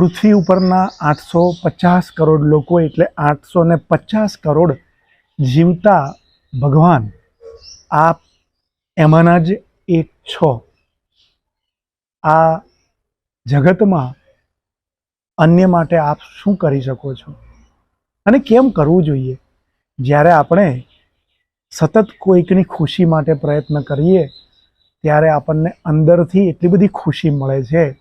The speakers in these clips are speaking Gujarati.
પૃથ્વી ઉપરના આઠસો પચાસ કરોડ લોકો એટલે આઠસો ને પચાસ કરોડ જીવતા ભગવાન આપ એમાંના જ એક છો. આ જગતમાં અન્ય માટે આપ શું કરી શકો છો? અને કેમ કરવું જોઈએ? જ્યારે આપણે સતત કોઈકની ખુશી માટે પ્રયત્ન કરીએ, ત્યારે આપણને અંદરથી એટલી બધી ખુશી મળે છે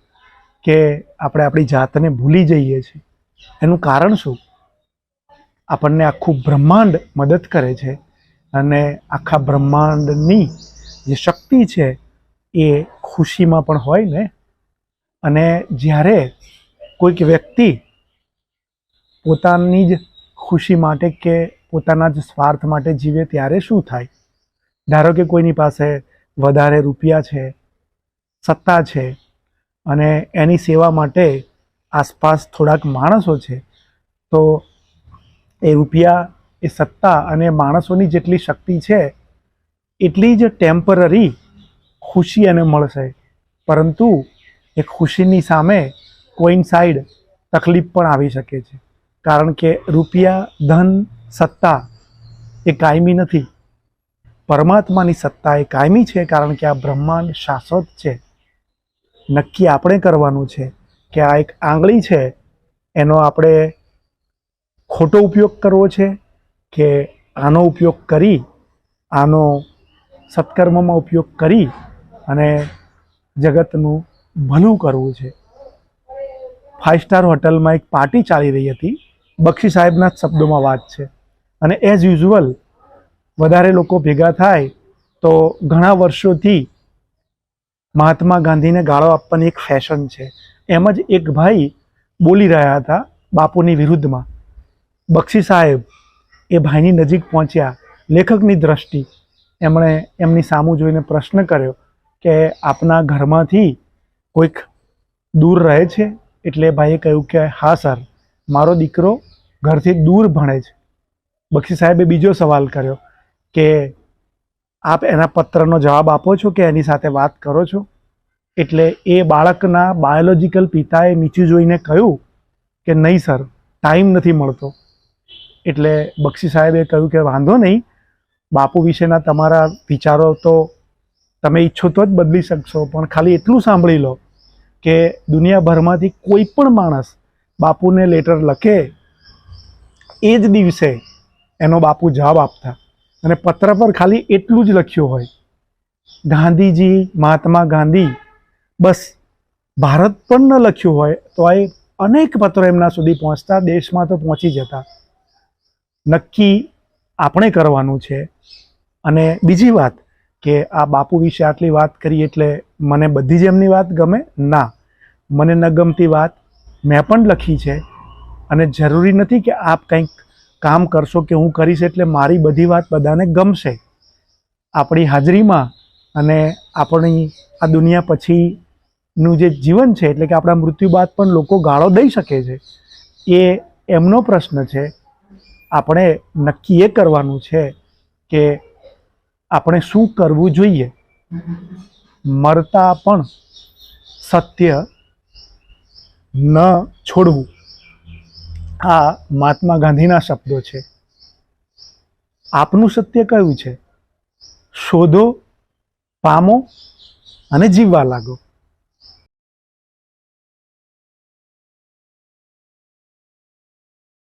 કે આપણે આપણી જાતને ભૂલી જઈએ છીએ. એનું કારણ શું? આપણને આખું બ્રહ્માંડ મદદ કરે છે અને આખા બ્રહ્માંડની જે શક્તિ છે એ ખુશીમાં પણ હોય ને? અને જ્યારે કોઈક વ્યક્તિ પોતાની જ ખુશી માટે કે પોતાના જ સ્વાર્થ માટે જીવે ત્યારે શું થાય? ધારો કે કોઈની પાસે વધારે રૂપિયા છે, સત્તા છે અને એની સેવા માટે આસપાસ થોડાક માણસો છે, તો એ રૂપિયા, એ સત્તા અને માણસોની જેટલી શક્તિ છે, એટલી જ ટેમ્પરરી ખુશી એને મળશે. પરંતુ એ ખુશીની સામે કોઈન સાઈડ તકલીફ પણ આવી શકે છે. કારણ કે રૂપિયા, ધન, સત્તા એ કાયમી નથી. પરમાત્માની સત્તા એ કાયમી છે કારણ કે આ બ્રહ્માંડ શાશ્વત છે. નક્કી આપણે કરવાનું છે કે આ એક આંગળી છે, એનો આપણે ખોટો ઉપયોગ કરવો છે કે આનો ઉપયોગ કરી, આનો સત્કર્મમાં ઉપયોગ કરી અને જગતનું ભલું કરવું છે. ફાઇવ સ્ટાર હોટલમાં એક પાર્ટી ચાલી રહી હતી. બક્ષી સાહેબના જ શબ્દોમાં વાત છે. અને એઝ યુઝ્યુઅલ વધારે લોકો ભેગા થાય તો ઘણા વર્ષોથી મહાત્મા ગાંધીને ગાળો આપવાની એક ફેશન છે. એમ જ એક ભાઈ બોલી રહ્યા હતા બાપુની વિરુદ્ધમાં. બક્ષી સાહેબ, એ ભાઈની નજીક પહોંચ્યા. લેખકની દ્રષ્ટિ. એમણે એમની સામું જોઈને પ્રશ્ન કર્યો કે, આપના ઘરમાંથી કોઈક દૂર રહે છે? એટલે ભાઈએ કહ્યું કે, હા, સર. મારો દીકરો ઘરથી દૂર ભણે છે. બક્ષી સાહેબે બીજો સવાલ કર્યો કે આપ એના પત્રનો જવાબ આપો છો કે એની સાથે વાત કરો છો? એટલે એ બાળકના બાયોલોજિકલ પિતાએ નીચું જોઈને કહ્યું કે નહીં સર ટાઈમ નથી મળતો. એટલે બક્ષી સાહેબે કહ્યું કે વાંધો નહીં, બાપુ વિશેના તમારા વિચારો તો તમે ઈચ્છો તો જ બદલી શકશો, પણ ખાલી એટલું સાંભળી લો કે દુનિયાભરમાંથી કોઈ પણ માણસ બાપુને લેટર લખે એ જ દિવસે એનો બાપુ જવાબ આપતા. અને પત્ર પર ખાલી એટલું જ લખ્યું હોય. ગાંધીજી, મહાત્મા ગાંધી, બસ ભારત પણ ન લખ્યું હોય તો એ અનેક પત્રો એમના સુધી પહોંચતા, દેશમાં તો પહોંચી જતા. નક્કી આપણે કરવાનું છે. અને બીજી વાત કે આ બાપુ વિશે આટલી વાત કરી એટલે મને બધી જ એમની વાત ગમે? ના. મને ન ગમતી વાત મેં પણ લખી છે. અને જરૂરી નથી કે આપ કંઈક કામ કરશો કે હું કરીશ એટલે મારી બધી વાત બધાને ગમશે. આપણી હાજરીમાં અને આપણી આ દુનિયા પછીનું જે જીવન છે, એટલે કે આપણા મૃત્યુ બાદ પણ લોકો ગાળો દઈ શકે છે, એ એમનો પ્રશ્ન છે. આપણે નક્કી એ કરવાનું છે કે આપણે શું કરવું જોઈએ. મરતા પણ સત્ય ન છોડવું. આ મહાત્મા ગાંધીના શબ્દો છે. આપનું સત્ય કયું છે? શોધો પામો અને જીવવા લાગો.